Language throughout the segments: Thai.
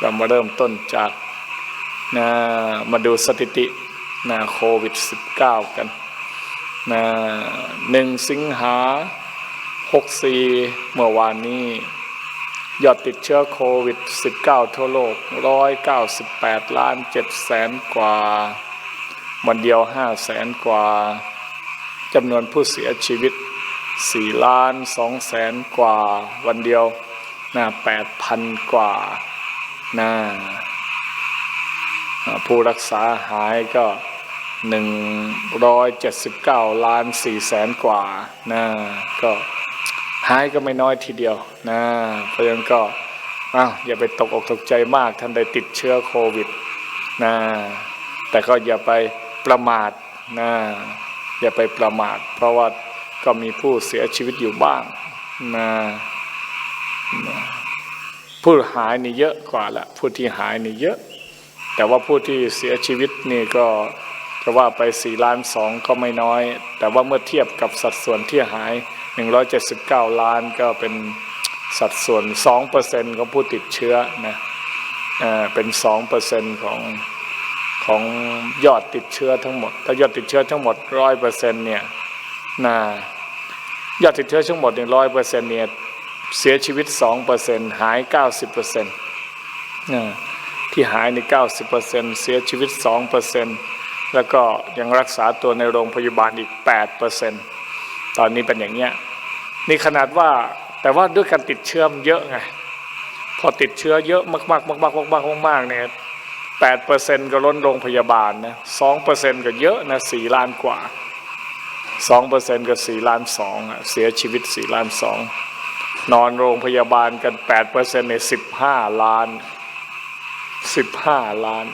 เรามาเริ่มต้นจากนะมาดูสถิตินะโควิด -19 กันนะหนึ่งสิงหา 64 เมื่อวานนี้ ยอดติดเชื้อโควิด -19 ทั่วโลก 198 ล้าน7แสนกว่า วันเดียว 5 แสนกว่าจำนวนผู้เสียชีวิต 4 ล้าน 2 แสนกว่า วันเดียวนะ8,000 กว่า นะผู้รักษาหายก็179ล้าน4แสนกว่านะก็หายก็ไม่น้อยทีเดียวนะเพราะงั้นก็อ้าวอย่าไปตกอกตกใจมากท่านใดติดเชื้อโควิดนะแต่ก็อย่าไปประมาทนะอย่าไปประมาท เพราะว่าก็มีผู้เสียชีวิตอยู่บ้างนนะ ผู้หายนี่เยอะกว่าละผู้ที่หายนี่เยอะ แต่ว่าผู้ที่เสียชีวิตนี่ก็จะว่าไป4ล้านสองก็ไม่น้อย แต่ว่าเมื่อเทียบกับสัดส่วนที่หาย 179 ล้านก็เป็นสัดส่วน 2%ของผู้ติดเชื้อนะเอ่อเป็น 2%ของของยอดติดเชื้อทั้งหมด ถ้ายอดติดเชื้อทั้งหมด 100%เนี่ยนะยอดติดเชื้อทั้งหมดเนี่ย100%เนี่ย เสียชีวิต 2%หาย 90%นะที่หายใน 90%เสียชีวิต 2%แล้วก็ยังรักษาตัวในโรงพยาบาลอีก 8%ตอนนี้เป็นอย่างเงี้ยนี่ขนาดว่าแต่ว่าด้วยการติดเชื้อมเยอะไง พอติดเชื้อเยอะมากๆมากๆมากๆมากๆเนี่ยแปดเปอร์เซ็นต์ก็ล้นโรงพยาบาลนะสองเปอร์เซ็นต์ก็เยอะนะสี่ล้านกว่าสองเปอร์เซ็นต์ก็สี่ล้านสองเสียชีวิตสี่ล้านสอง นอนโรงพยาบาลกันแปดเปอร์เซ็นต์ในสิบห้าล้านสิบห้าล้าน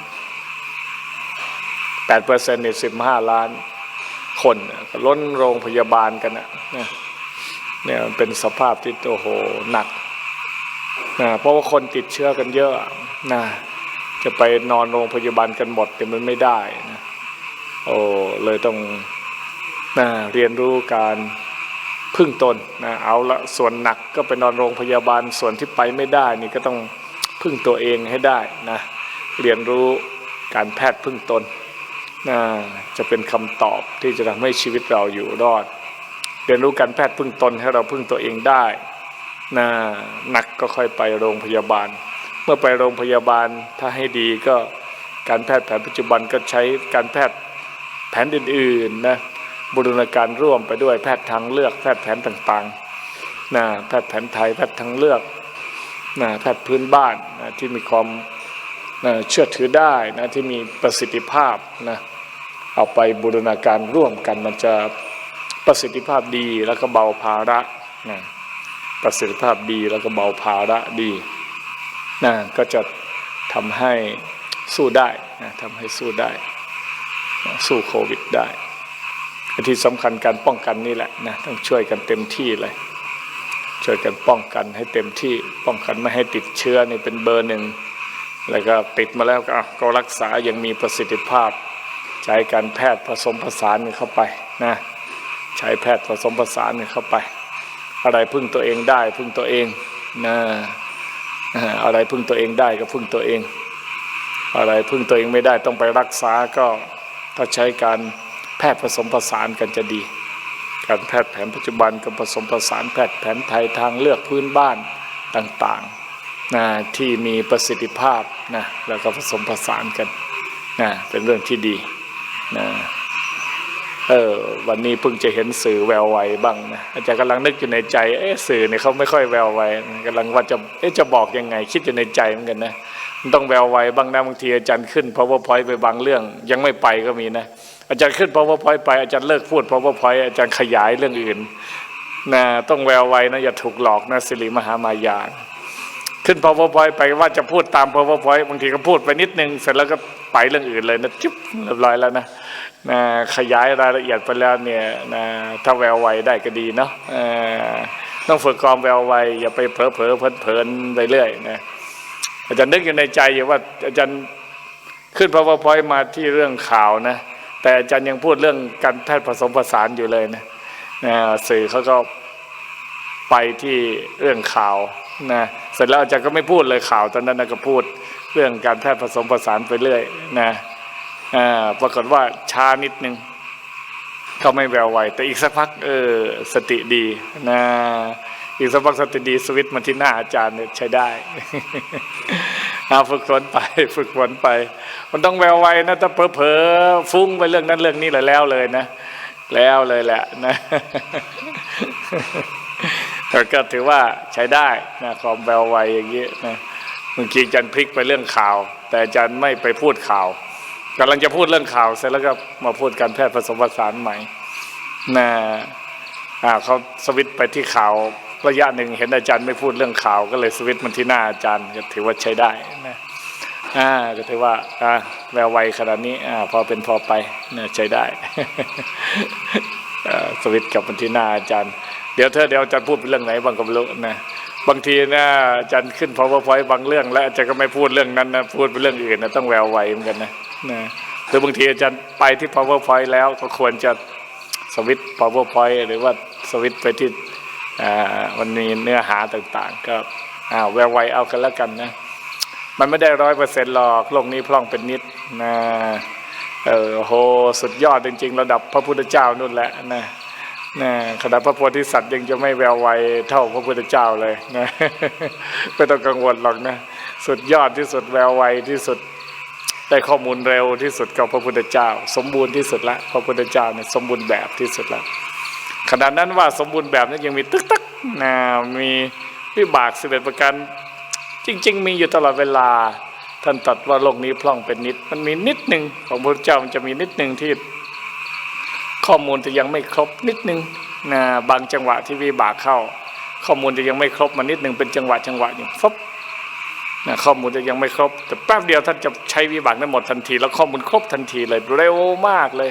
แปดเปอร์เซ็นต์ในสิบห้าล้าน คนล้นโรงพยาบาลกันนะเนี่ยเนี่ยมันเป็นสภาพที่โอ้โหหนักนะเพราะว่าคนติดเชื้อกันเยอะนะจะไปนอนโรงพยาบาลกันหมดแต่มันไม่ได้นะโอ้เลยต้องนะเรียนรู้การ พึ่งตนนะเอาละส่วนหนักก็ไปนอนโรงพยาบาลส่วนที่ไปไม่ได้นี่ก็ต้องพึ่งตัวเองให้ได้นะเรียนรู้การแพทย์พึ่งตนน่าจะเป็นคำตอบที่จะทำให้ชีวิตเราอยู่รอด เรียนรู้การแพทย์พึ่งตนให้เราพึ่งตัวเองได้น่าหนักก็ค่อยไปโรงพยาบาล เมื่อไปโรงพยาบาลถ้าให้ดีก็การแพทย์แผนปัจจุบันก็ใช้การแพทย์แผนอื่นๆนะ บูรณาการร่วมไปด้วยแพทย์ทางเลือกแพทย์แผนต่างๆนะแพทย์แผนไทยแพทย์ทางเลือกนะแพทย์พื้นบ้านนะที่มีความนะเชื่อถือได้นะที่มีประสิทธิภาพนะเอาไปบูรณาการร่วมกันมันจะประสิทธิภาพดีแล้วก็เบาภาระนะประสิทธิภาพดีแล้วก็เบาภาระดีนะก็จะทำให้สู้ได้นะทำให้สู้ได้ สู้โควิดได้ ที่สำคัญการป้องกันนี่แหละนะต้องช่วยกันเต็มที่เลย ช่วยกันป้องกันให้เต็มที่ป้องกันไม่ให้ติดเชื้อนี่เป็นเบอร์หนึ่งแล้วก็ติดมาแล้วก็ก็รักษาอย่างมีประสิทธิภาพ ใช้การแพทย์ผสมผสานกันเข้าไปนะใช้แพทย์ผสมผสานกันเข้าไป อะไรพึ่งตัวเองได้พึ่งตัวเองนะอะไรพึ่งตัวเองได้ก็พึ่งตัวเอง อะไรพึ่งตัวเองไม่ได้ต้องไปรักษาก็ถ้าใช้การ พทย์ผสมผสานกันจะดี การแพทย์แผนปัจจุบันกับผสมผสานแพทย์แผนไทยทางเลือกพื้นบ้านต่างๆนะที่มีประสิทธิภาพนะแล้วก็ผสมผสานกันนะเป็นเรื่องที่ดีนะเออวันนี้เพิ่งจะเห็นสื่อแววไวบ้างนะอาจารย์กำลังนึกอยู่ในใจเอ๊ะสื่อเนี่ยเขาไม่ค่อยแววไวกำลังว่าจะเอ๊ะจะบอกยังไง คิดอยู่ในใจเหมือนกันนะมันต้องแววไวบ้างนะบางทีอาจารย์ขึ้น powerpoint ไปบางเรื่องยังไม่ไปก็มีนะ อาจารย์ขึ้น powerpoint ไปอาจารย์เลิกพูด powerpoint อาจารย์ขยายเรื่องอื่นนะต้องแววไวนะอย่าถูกหลอกนะสิริมหามายาขึ้น powerpoint ไปว่าจะพูดตาม powerpoint บางทีก็พูดไปนิดนึง เสร็จแล้วก็ไปเรื่องอื่นเลยนะจิ๊บเรียบร้อยแล้วนะนะขยายรายละเอียดไปแล้วเนี่ยนะถ้าแววไวได้ก็ดีเนาะต้องฝึกความแววไวอย่าไปเผลอเผลอเพลินเพลินไปเรื่อยนะอาจารย์นึกอยู่ในใจอยู่ว่าอาจารย์ขึ้น powerpoint มาที่เรื่องข่าวนะ แต่อาจารย์ยังพูดเรื่องการแพทย์ผสมผสานอยู่เลยนะนะสื่อเขาก็ไปที่เรื่องข่าวนะเสร็จแล้วอาจารย์ก็ไม่พูดเลยข่าวตอนนั้นนะก็พูดเรื่องการแพทย์ผสมผสานไปเรื่อยนะอ่าปรากฏว่าช้านิดนึงก็ไม่แววไหวแต่อีกสักพักเออสติดีนะอีกสักพักสติดีสวิตมาที่หน้าอาจารย์เนี่ยใช้ได้ ฝึกฝนไป ฝึกฝนไป มันต้องแววไวนะถ้าเผลอๆฟุ้งไปเรื่องนั้นเรื่องนี้เลยแล้วเลยนะ แล้วเลยแหละนะแต่ก็ถือว่าใช้ได้นะความแววไวอย่างนี้นะบางทีอาจารย์พลิกไปเรื่องข่าว แต่จารย์ไม่ไปพูดข่าวกำลังจะพูดเรื่องข่าวเสร็จแล้วก็มาพูดการแพทย์ผสมผสานใหม่นะอ่าเขาสวิตไปที่ข่าว ระยะหนึ่งเห็นอาจารย์ไม่พูดเรื่องข่าว ก็เลยสวิตมันที่หน้าอาจารย์ก็ถือว่าใช้ได้นะอ่าก็ถือว่าอ่าแววไวขนาดนี้อ่าพอเป็นพอไปน่ะใช้ได้สวิตกับมันที่หน้าอาจารย์ เดี๋ยวเธอเดี๋ยวอาจารย์พูดเป็นเรื่องไหนบางก็ไม่รู้นะบางทีนะอาจารย์ขึ้น powerpoint บางเรื่อง แล้วอาจารย์ก็ไม่พูดเรื่องนั้นนะพูดเป็นเรื่องอื่นนะต้องแววไวเหมือนกันนะนะหรือบางทีอาจารย์ไปที่ powerpoint แล้วก็ควรจะสวิต powerpoint หรือว่าสวิตไปที่ อ่ามันมีเนื้อหาต่างๆ ก็แววไวเอากันแล้วกันนะ มันไม่ได้ร้อยเปอร์เซ็นต์หรอกโลกนี้พร่องเป็นนิดนะเออโหสุดยอดจริง ๆ ระดับพระพุทธเจ้านู่นแหละนะนะขณะพระโพธิสัตว์ยังจะไม่แววไวเท่าพระพุทธเจ้าเลยนะไม่ต้องกังวลหรอกนะสุดยอดที่สุดแววไวที่สุดได้ข้อมูลเร็วที่สุดกับพระพุทธเจ้า สมบูรณ์ที่สุดละพระพุทธเจ้าเนี่ยสมบูรณ์แบบที่สุดละ ขณะนั้นว่าสมบูรณ์แบบนั้นยังมีตึกตักนะมีวิบากสิบเอ็ดประการจริง ๆ มีอยู่ตลอดเวลา ท่านตรัดว่าโลกนี้พร่องเป็นนิด มันมีนิดหนึ่งของพระเจ้ามันจะมีนิดหนึ่งที่ ข้อมูลจะยังไม่ครบนิดหนึ่งนะบางจังหวะที่วิบากเข้า ข้อมูลจะยังไม่ครบมานิดหนึ่งเป็นจังหวะจังหวะอยู่ฟบนะข้อมูลจะยังไม่ครบ แต่แป๊บเดียวท่านจะใช้วิบากนั้นหมดทันที แล้วข้อมูลครบทันทีเลยเร็วมากเลย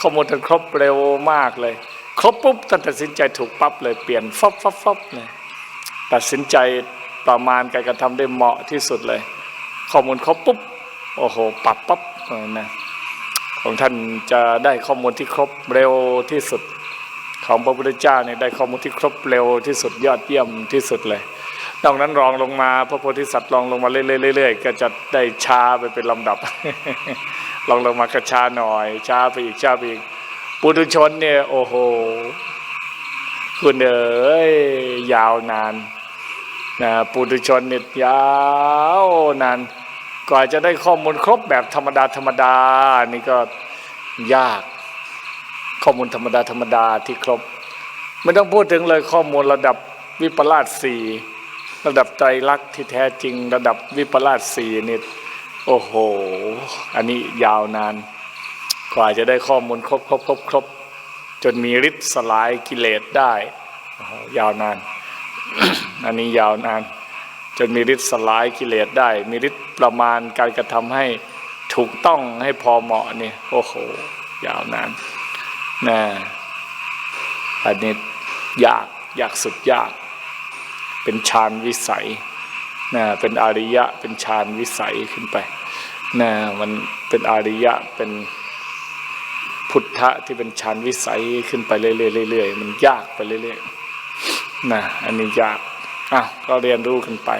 ข้อมูลท่านครบเร็วมากเลย ครบปุ๊บท่านตัดสินใจถูกปั๊บเลยเปลี่ยนฟบฟบฟบเลยตัดสินใจประมาณการกระทำได้เหมาะที่สุดเลย ข้อมูลครบปุ๊บโอ้โหปรับปั๊บนะของท่านจะได้ข้อมูลที่ครบเร็วที่สุด ของพระพุทธเจ้าเนี่ยได้ข้อมูลที่ครบเร็วที่สุดยอดเยี่ยมที่สุดเลยนอกนั้นรองลงมาพระโพธิสัตว์รองลงมาเรื่อยๆๆก็จะได้ช้าไปเป็นลำดับ ลองลงมาก็ช้าหน่อยช้าไปอีกช้าไปอีก ปุถุชนเนี่ย โอ้โห คุณเอ๋ยยาวนานนะปุถุชนเนี่ยยาวนานกว่าจะได้ข้อมูลครบแบบธรรมดาธรรมดา นี่ก็ยากข้อมูลธรรมดาธรรมดาที่ครบ ไม่ต้องพูดถึงเลยข้อมูลระดับวิปลาสสี่ระดับไตรลักที่แท้จริง ระดับวิปลาสสี่นี่โอ้โห อันนี้ยาวนาน กว่าจะได้ข้อมูลครบครบครบครบจนมีฤทธิ์สลายกิเลสได้ยาวนาน อันนี้ยาวนาน จนมีฤทธิ์สลายกิเลสได้ มีฤทธิ์ประมาณการกระทำให้ถูกต้องให้พอเหมาะนี่โอ้โห ยาวนานนะอันนี้ยากยากสุดยาก เป็นฌานวิสัยนะเป็นอริยะเป็นฌานวิสัยขึ้นไปนะมันเป็นอริยะเป็น พุทธะที่เป็นฌานวิสัยขึ้นไปเรื่อยๆเรื่อยๆมันยากไปเรื่อยๆนะอันนี้ยากอะก็เรียนรู้กันไป